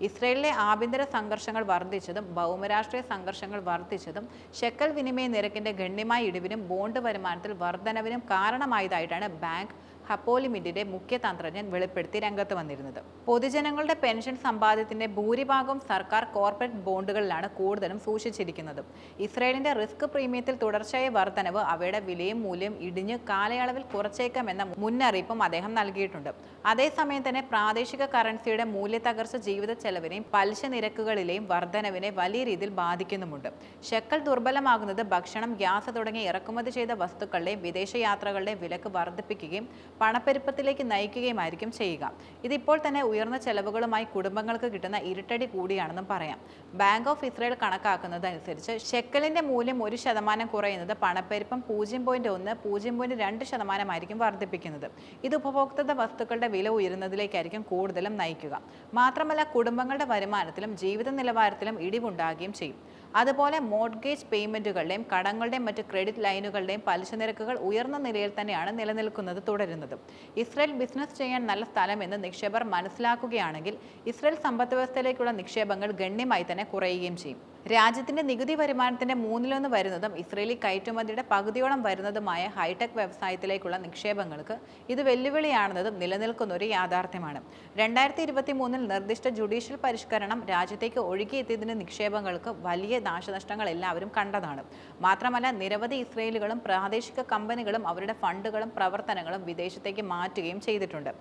ഇസ്രയേലിലെ ആഭ്യന്തര സംഘർഷങ്ങൾ വർദ്ധിച്ചതും ഭൗമരാഷ്ട്രീയ സംഘർഷങ്ങൾ വർദ്ധിച്ചതും ഷെക്കൽ വിനിമയ നിരക്കിന്റെ ഗണ്യമായ ഇടിവിനും ബോണ്ട് വരുമാനത്തിൽ വർധനവിനും കാരണമായതായിട്ടാണ് ബാങ്ക് ഹപ്പോലിമിഡിന്റെ മുഖ്യ തന്ത്രജ്ഞൻ വെളിപ്പെടുത്തി രംഗത്ത് വന്നിരുന്നത്. പൊതുജനങ്ങളുടെ പെൻഷൻ സമ്പാദ്യത്തിന്റെ ഭൂരിഭാഗം സർക്കാർ കോർപ്പറേറ്റ് ബോണ്ടുകളിലാണ് കൂടുതലും സൂക്ഷിച്ചിരിക്കുന്നത്. ഇസ്രയേലിന്റെ റിസ്ക് പ്രീമിയത്തിൽ തുടർച്ചയായ വർധനവ് അവയുടെ വിലയും മൂല്യം ഇടിഞ്ഞ് കാലയളവിൽ കുറച്ചേക്കാമെന്ന മുന്നറിയിപ്പും അദ്ദേഹം നൽകിയിട്ടുണ്ട്. അതേസമയം തന്നെ പ്രാദേശിക കറൻസിയുടെ മൂല്യത്തകർച്ച ജീവിത ചെലവിനെയും പലിശ നിരക്കുകളിലെയും വർധനവിനെ വലിയ രീതിയിൽ ബാധിക്കുന്നുമുണ്ട്. ശക്കൽ ദുർബലമാകുന്നത് ഭക്ഷണം ഗ്യാസ് തുടങ്ങിയ ഇറക്കുമതി ചെയ്ത വസ്തുക്കളുടെയും വിദേശ യാത്രകളുടെയും വിലക്ക് വർദ്ധിപ്പിക്കുകയും പണപ്പെരുപ്പത്തിലേക്ക് നയിക്കുകയുമായിരിക്കും ചെയ്യുക. ഇതിപ്പോൾ തന്നെ ഉയർന്ന ചെലവുകളുമായി കുടുംബങ്ങൾക്ക് കിട്ടുന്ന ഇരുട്ടടി കൂടിയാണെന്നും പറയാം. ബാങ്ക് ഓഫ് ഇസ്രയേൽ കണക്കാക്കുന്നത് അനുസരിച്ച് ഷെക്കലിന്റെ മൂല്യം ഒരു ശതമാനം കുറയുന്നത് പണപ്പെരുപ്പം പൂജ്യം പോയിന്റ് ഒന്ന് പൂജ്യം പോയിന്റ് രണ്ട് ശതമാനമായിരിക്കും വർദ്ധിപ്പിക്കുന്നത്. ഇത് ഉപഭോക്തൃ വസ്തുക്കളുടെ വില ഉയരുന്നതിലേക്കായിരിക്കും കൂടുതലും നയിക്കുക. മാത്രമല്ല കുടുംബങ്ങളുടെ വരുമാനത്തിലും ജീവിത നിലവാരത്തിലും ഇടിവുണ്ടാകുകയും ചെയ്യും. അതുപോലെ മോഡ്ഗേജ് പേയ്മെന്റുകളുടെയും കടങ്ങളുടെയും മറ്റ് ക്രെഡിറ്റ് ലൈനുകളുടെയും പലിശ നിരക്കുകൾ ഉയർന്ന നിലയിൽ തന്നെയാണ് നിലനിൽക്കുന്നത് തുടരുന്നത്. ഇസ്രയേൽ ബിസിനസ് ചെയ്യാൻ നല്ല സ്ഥലമെന്ന് നിക്ഷേപർ മനസ്സിലാക്കുകയാണെങ്കിൽ ഇസ്രയേൽ സമ്പദ് വ്യവസ്ഥയിലേക്കുള്ള നിക്ഷേപങ്ങൾ ഗണ്യമായി തന്നെ കുറയുകയും ചെയ്യും. രാജ്യത്തിന്റെ നികുതി വരുമാനത്തിന്റെ മൂന്നിലൊന്ന് വരുന്നതും ഇസ്രയേലി കയറ്റുമതിയുടെ പകുതിയോളം വരുന്നതുമായ ഹൈടെക് വ്യവസായത്തിലേക്കുള്ള നിക്ഷേപങ്ങൾക്ക് ഇത് വെല്ലുവിളിയാണെന്നതും നിലനിൽക്കുന്ന ഒരു യാഥാർത്ഥ്യമാണ്. രണ്ടായിരത്തി ഇരുപത്തി മൂന്നിൽ നിർദ്ദിഷ്ട ജുഡീഷ്യൽ പരിഷ്കരണം രാജ്യത്തേക്ക് ഒഴുകിയെത്തിയതിന് നിക്ഷേപങ്ങൾക്ക് വലിയ നാശനഷ്ടങ്ങൾ എല്ലാവരും കണ്ടതാണ്. മാത്രമല്ല നിരവധി ഇസ്രയേലുകളും പ്രാദേശിക കമ്പനികളും അവരുടെ ഫണ്ടുകളും പ്രവർത്തനങ്ങളും വിദേശത്തേക്ക് മാറ്റുകയും ചെയ്തിട്ടുണ്ട്.